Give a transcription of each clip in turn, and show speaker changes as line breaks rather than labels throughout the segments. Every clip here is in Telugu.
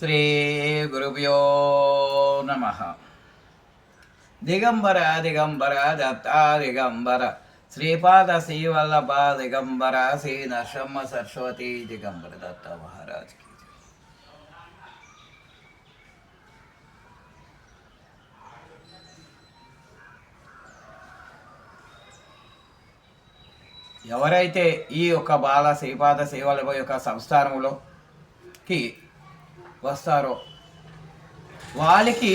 శ్రీ గురుభ్యో నమ దిగంబర దిగంబర దత్తా దిగంబర శ్రీపాద శ్రీవల్లభ దిగంబర శ్రీ నరసింహ సరస్వతి దిగంబర దత్త మహారాజ్ ఎవరైతే ఈ యొక్క బాల శ్రీపాద శ్రీవల్లభ యొక్క సంస్థానంలోకి వస్తారో? వాళ్ళకి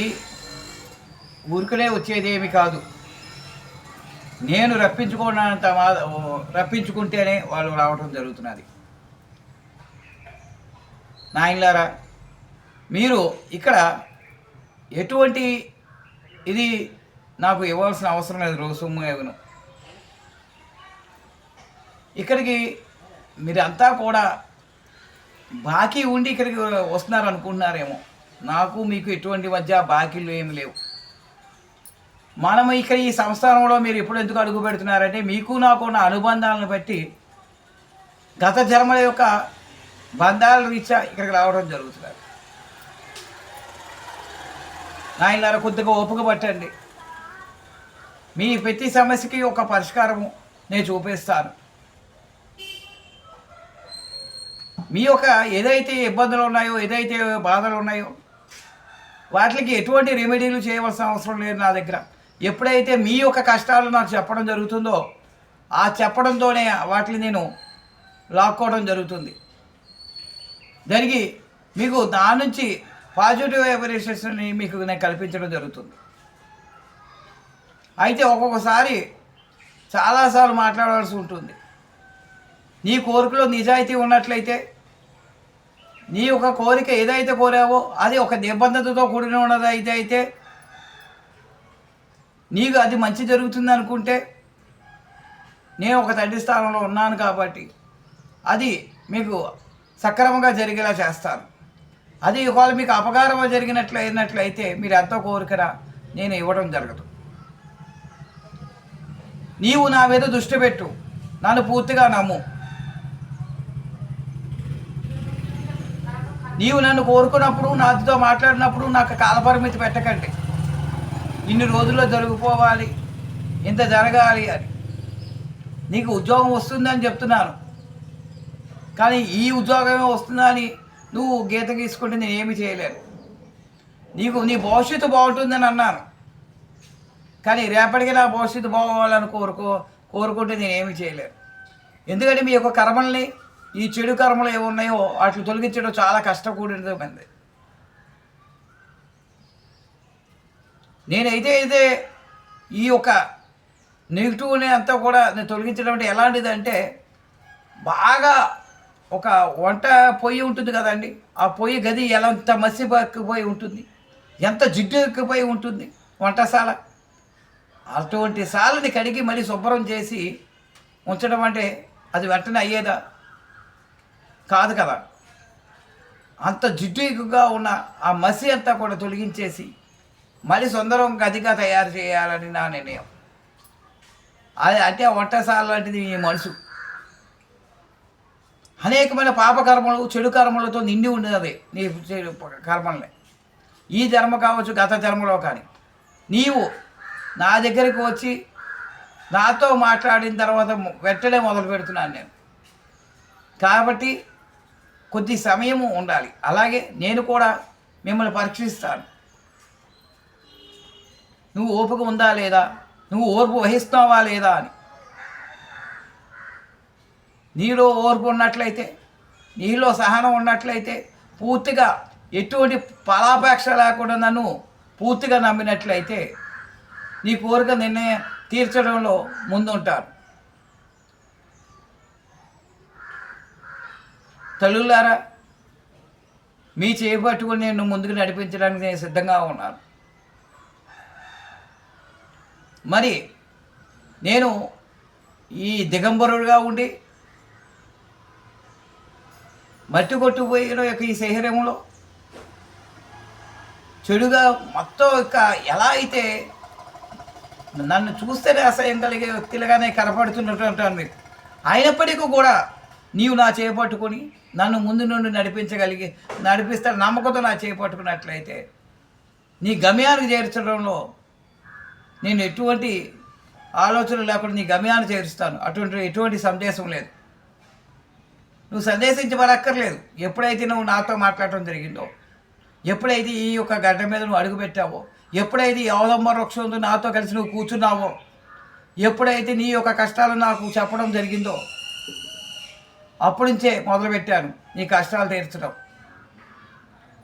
ఉరుకులే వచ్చేది ఏమి కాదు. నేను రప్పించుకున్నంత మా రప్పించుకుంటేనే వాళ్ళు రావటం జరుగుతున్నది. నాయనలారా మీరు ఇక్కడ ఎటువంటి ఇది నాకు ఇవ్వాల్సిన అవసరం లేదు రోజు ఇవ్వను ఇక్కడికి మీరంతా కూడా బాకీ ఉండి ఇక్కడికి వస్తున్నారు అనుకుంటున్నారేమో నాకు మీకు ఎటువంటి మధ్య బాకీలు ఏమి లేవు. మనం ఇక్కడ ఈ సంస్థానంలో మీరు ఎప్పుడు ఎందుకు అడుగు పెడుతున్నారంటే మీకు నాకు ఉన్న అనుబంధాలను బట్టి గత జన్మల యొక్క బంధాల రీత్యా ఇక్కడికి రావడం జరుగుతుంది నాయనలారా కొద్దిగా ఓపిక పట్టండి. మీ ప్రతి సమస్యకి ఒక పరిష్కారము నేను చూపిస్తాను. మీ యొక్క ఏదైతే ఇబ్బందులు ఉన్నాయో ఏదైతే బాధలు ఉన్నాయో వాటికి ఎటువంటి రెమెడీలు చేయవలసిన అవసరం లేదు నా దగ్గర. ఎప్పుడైతే మీ యొక్క కష్టాలు నాకు చెప్పడం జరుగుతుందో ఆ చెప్పడంతోనే వాటిని నేను లాక్కోవడం జరుగుతుంది. జరిగి మీకు దాని నుంచి పాజిటివ్ వైబ్రేషన్స్ని మీకు నేను కల్పించడం జరుగుతుంది. అయితే ఒక్కొక్కసారి చాలాసార్లు మాట్లాడవలసి ఉంటుంది. నీ కోరికలో నిజాయితీ ఉన్నట్లయితే నీ యొక్క కోరిక ఏదైతే కోరావో అది ఒక నిబంధనతో కూడిన ఉన్నది అయితే అయితే నీకు అది మంచి జరుగుతుంది అనుకుంటే నేను ఒక తండ్రి స్థానంలో ఉన్నాను కాబట్టి అది మీకు సక్రమంగా జరిగేలా చేస్తాను. అది ఒకవేళ మీకు అపకారం జరిగినట్లు అయినట్లయితే మీరు ఎంతో కోరికరా నేను ఇవ్వడం జరగదు. నీవు నా మీద దృష్టి పెట్టు. నన్ను పూర్తిగా నమ్ము. నీవు నన్ను కోరుకున్నప్పుడు నాతో మాట్లాడినప్పుడు నాకు కాలపరిమితి పెట్టకండి. ఇన్ని రోజుల్లో జరిగిపోవాలి. ఇంత జరగాలి అని. నీకు ఉద్యోగం వస్తుందని చెప్తున్నాను. కానీ ఈ ఉద్యోగమే వస్తుందని నువ్వు గీత గీసుకుంటే నేను ఏమి చేయలేను. నీకు నీ భవిష్యత్తు బాగుంటుందని అన్నాను. కానీ రేపటికి నా భవిష్యత్తు బాగోవాలని కోరుకో కోరుకుంటే నేను ఏమి చేయలేను. ఎందుకంటే మీ యొక్క కర్మల్ని ఈ చెడు కర్మలు ఏమి ఉన్నాయో వాటిని తొలగించడం చాలా కష్టకూడినది నేనైతే అయితే ఈ యొక్క నెగిటివ్ని అంతా కూడా నేను తొలగించడం అంటే ఎలాంటిదంటే బాగా ఒక వంట పొయ్యి ఉంటుంది కదండి ఆ పొయ్యి గది ఎలా ఎంత మసి ఎక్కిపోయి ఉంటుంది ఎంత జిడ్డు ఎక్కిపోయి ఉంటుంది వంటశాల. అటువంటి సాలని కడిగి మళ్ళీ శుభ్రం చేసి ఉంచడం అంటే అది వెంటనే అయ్యేదా? కాదు కదా. అంత జిడ్డుగా ఉన్న ఆ మసి అంతా కూడా తొలగించేసి మళ్ళీ సుందరం గదిగా తయారు చేయాలని నా నిర్ణయం. అది అంటే ఆ లాంటిది ఈ మనసు. అనేకమైన పాపకర్మలు చెడు కర్మలతో నిండి ఉన్నది నీ చెడు కర్మల్ని. ఈ జన్మ కావచ్చు గత జన్మలో కానీ. నీవు నా దగ్గరికి వచ్చి నాతో మాట్లాడిన తర్వాత వెంటనే మొదలు పెడుతున్నాను నేను. కాబట్టి కొద్ది సమయము ఉండాలి. అలాగే నేను కూడా మిమ్మల్ని పరీక్షిస్తాను. నువ్వు ఓపిక ఉందా లేదా? నువ్వు ఓర్పు వహిస్తావా లేదా అని. నీలో ఓర్పు ఉన్నట్లయితే నీలో సహనం ఉన్నట్లయితే పూర్తిగా ఎటువంటి ఫలాపేక్ష లేకుండా నన్ను పూర్తిగా నమ్మినట్లయితే నీ కోరిక నిర్ణయం తీర్చడంలో ముందుంటారు తల్లులారా మీ చేపట్టుకుని నేను ముందుకు నడిపించడానికి నేను సిద్ధంగా ఉన్నాను. మరి నేను ఈ దిగంబరుడుగా ఉండి మట్టి కొట్టుకుపోయిన యొక్క ఈ శరీరంలో చెడుగా మొత్తం యొక్క ఎలా అయితే నన్ను చూస్తేనే అసహ్యం కలిగే వ్యక్తులుగానే కనపడుతున్నట్టు అంటాను మీకు. అయినప్పటికీ కూడా నీవు నా చేపట్టుకొని నన్ను ముందు నుండి నడిపించగలిగి నడిపిస్తా నమ్మకంతో నా చేపట్టుకున్నట్లయితే నీ గమ్యానికి చేర్చడంలో నేను ఎటువంటి ఆలోచన లేకుండా నీ గమ్యాన్ని చేరుస్తాను. అటువంటి ఎటువంటి సందేశం లేదు. నువ్వు సందేశించబడక్కర్లేదు. ఎప్పుడైతే నువ్వు నాతో మాట్లాడటం జరిగిందో ఎప్పుడైతే ఈ యొక్క గడ్డ మీద నువ్వు అడుగుపెట్టావో ఎప్పుడైతే ఈ అవలంబ వృక్షంతో నాతో కలిసి నువ్వు కూర్చున్నావో ఎప్పుడైతే నీ యొక్క కష్టాలు నాకు చెప్పడం జరిగిందో అప్పటి నుంచే మొదలుపెట్టాను నీ కష్టాలు తీర్చడం.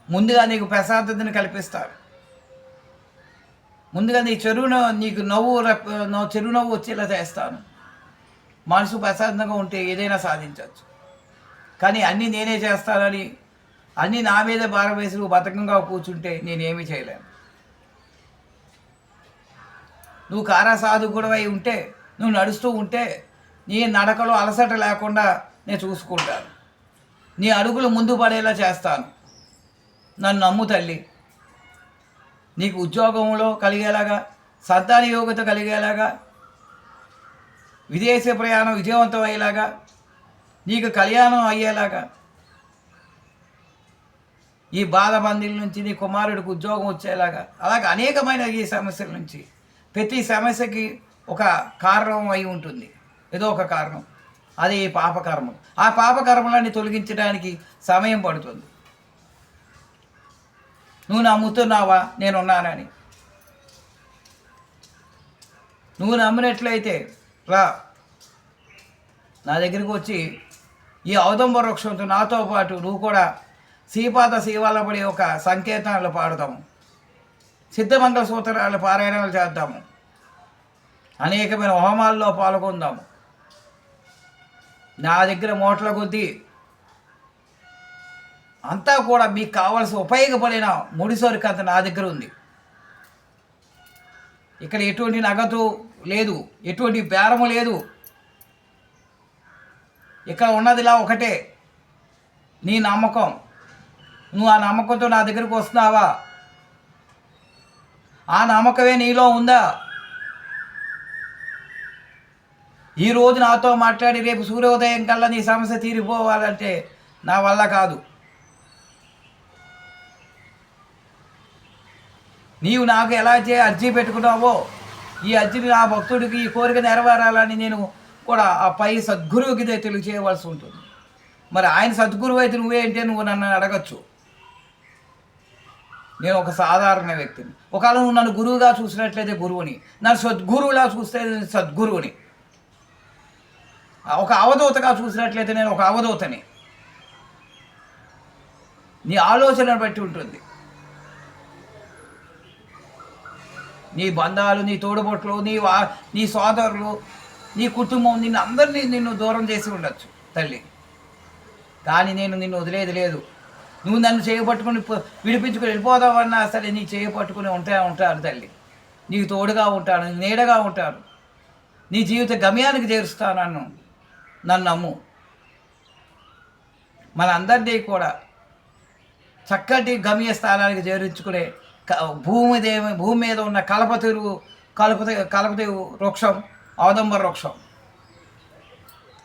ముందుగా నీకు ప్రశాంతతను కల్పిస్తాను ముందుగా నీ చెరువును నీకు నవ్వు రప్ చెరువు నవ్వు వచ్చేలా చేస్తాను. మనసు ప్రశాంతంగా ఉంటే ఏదైనా సాధించవచ్చు. కానీ అన్నీ నేనే చేస్తానని అన్నీ నా మీద భారం వేసి నువ్వు బతకంగా కూర్చుంటే నేనేమీ చేయలేను. నువ్వు కారా సాధుకుడవై ఉంటే నువ్వు నడుస్తూ ఉంటే నీ నడకలో అలసట లేకుండా నేను చూసుకుంటాను. నీ అడుగులు ముందు పడేలా చేస్తాను. నన్ను నమ్ము తల్లి. నీకు ఉద్యోగంలో కలిగేలాగా సంతాన యోగ్యత కలిగేలాగా విదేశీ ప్రయాణం విజయవంతం అయ్యేలాగా నీకు కళ్యాణం అయ్యేలాగా ఈ బాధ బందీల నుంచి నీ కుమారుడికి ఉద్యోగం వచ్చేలాగా అలాగే అనేకమైన ఈ సమస్యల నుంచి ప్రతి సమస్యకి ఒక కారణం అయి ఉంటుంది. ఏదో ఒక కారణం. అది పాపకర్మలు పాపకర్మం. ఆ పాపకర్మలన్నీ తొలగించడానికి సమయం పడుతుంది. నువ్వు నమ్ముతున్నావా? నేనున్నానని నువ్వు నమ్మినట్లయితే రా. నా దగ్గరికి వచ్చి ఈ ఔదంబ వృక్షంతో నాతో పాటు నువ్వు కూడా శ్రీపాద శివాలపడి ఒక సంకేతాలు పాడుతాము సిద్ధమంగళ సూత్రాలు పారాయణాలు చేద్దాము. అనేకమైన హోమాల్లో పాల్గొందాము. నా దగ్గర మోటల కొద్దీ అంతా కూడా మీకు కావాల్సిన ఉపయోగపడిన ముడిసరికి అంత నా దగ్గర ఉంది. ఇక్కడ ఎటువంటి నగదు లేదు ఎటువంటి బేరము లేదు. ఇక్కడ ఉన్నదిలా ఒకటే నీ నమ్మకం. నువ్వు ఆ నమ్మకంతో నా దగ్గరకు వస్తున్నావా? ఆ నమ్మకమే నీలో ఉందా? ఈ రోజు నాతో మాట్లాడి రేపు సూర్యోదయం కల్లా నీ సమస్య తీరిపోవాలంటే నా వల్ల కాదు. నీవు నాకు ఎలా చే అర్జీ పెట్టుకున్నావో ఈ అర్జీని నా భక్తుడికి ఈ కోరిక నెరవేరాలని నేను కూడా ఆ పై సద్గురువుకి తెలియచేయవలసి ఉంటుంది. మరి ఆయన సద్గురువు అయితే నువ్వేంటే నువ్వు నన్ను అడగచ్చు. నేను ఒక సాధారణ వ్యక్తిని. ఒకవేళ నువ్వు నన్ను గురువుగా చూసినట్లయితే గురువుని నన్ను సద్గురువులా చూస్తే సద్గురువుని. ఒక అవధూతగా చూసినట్లయితే నేను ఒక అవధూతని. నీ ఆలోచనను బట్టి ఉంటుంది. నీ బంధాలు నీ తోడుబొట్లు నీ వా నీ సోదరులు నీ కుటుంబం నిన్ను అందరినీ నిన్ను దూరం చేసి ఉండొచ్చు తల్లి. కానీ నేను నిన్ను వదిలేది లేదు. నువ్వు నన్ను చేయబట్టుకుని పో- విడిపించుకుని వెళ్ళిపోదావన్నా సరే నీ చేయబట్టుకుని ఉంటా ఉంటాను తల్లి. నీకు తోడుగా ఉంటాను నీడగా ఉంటాను. నీ జీవిత గమ్యానికి చేరుస్తాను నన్ను నన్ను నమ్ము. మనందరినీ కూడా చక్కటి గమ్య స్థానానికి క- భూమి దేవి భూమి మీద ఉన్న కలపతిరు కలుపు కలపతి వృక్షం అవదంబర వృక్షం.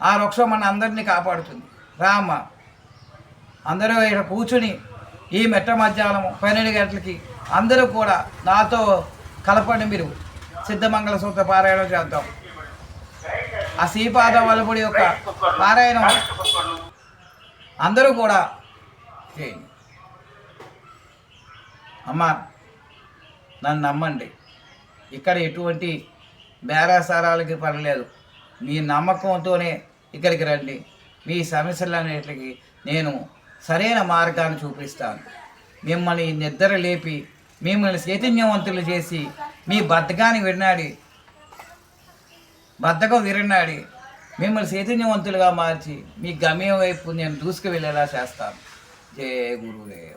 ఆ వృక్షం మన అందరినీ కాపాడుతుంది. రామ అందరూ ఇక్కడ కూర్చుని ఈ మెట్ట మధ్యాహ్నం పన్నెండు గంటలకి అందరూ కూడా నాతో కలపండి మీరు. సిద్ధమంగళ సూత్ర పారాయణం చేద్దాం. ఆ శ్రీపాద వల్లభుడి యొక్క పారాయణం అందరూ కూడా చేయండి. అమ్మా నన్ను నమ్మండి. ఇక్కడ ఎటువంటి బేరాసారాలకి పర్లేదు మీ నమ్మకంతోనే ఇక్కడికి రండి. మీ సమస్యలన్నిటికి నేను సరైన మార్గాన్ని చూపిస్తాను. మిమ్మల్ని నిద్ర లేపి మిమ్మల్ని చైతన్యవంతులు చేసి మీ బద్ధకాన్ని విన్నాడి బద్ధకం విరనాడి మిమ్మల్ని చైతన్యవంతులుగా మార్చి మీ గమ్యం వైపు నేను దూసుకు వెళ్ళేలా చేస్తాను. జయ గురుదేవ.